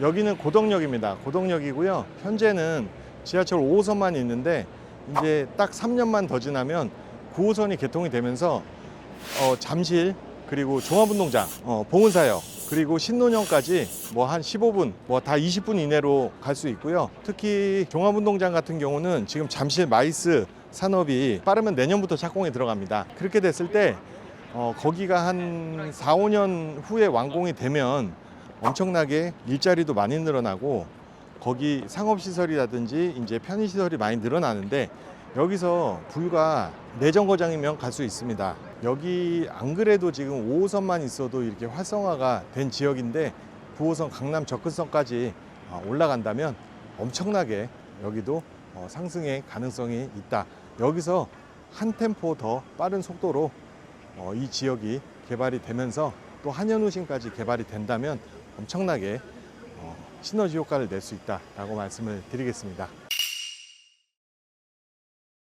여기는 고덕역입니다. 고덕역이고요. 현재는 지하철 5호선만 있는데 이제 딱 3년만 더 지나면 9호선이 개통이 되면서 어, 잠실 그리고 종합운동장, 어, 봉은사역 그리고 신논현까지 뭐 한 15분, 뭐 다 20분 이내로 갈 수 있고요. 특히 종합운동장 같은 경우는 지금 잠실 마이스 산업이 빠르면 내년부터 착공에 들어갑니다. 그렇게 됐을 때 어, 거기가 한 4, 5년 후에 완공이 되면 엄청나게 일자리도 많이 늘어나고 거기 상업시설이라든지 이제 편의시설이 많이 늘어나는데 여기서 불과 내 정거장이면 갈 수 있습니다. 여기 안 그래도 지금 5호선만 있어도 이렇게 활성화가 된 지역인데 9호선 강남 접근선까지 어, 올라간다면 엄청나게 여기도 어, 상승의 가능성이 있다. 여기서 한 템포 더 빠른 속도로 어, 이 지역이 개발이 되면서 또 한현우신까지 개발이 된다면 엄청나게 어, 시너지 효과를 낼 수 있다라고 말씀을 드리겠습니다.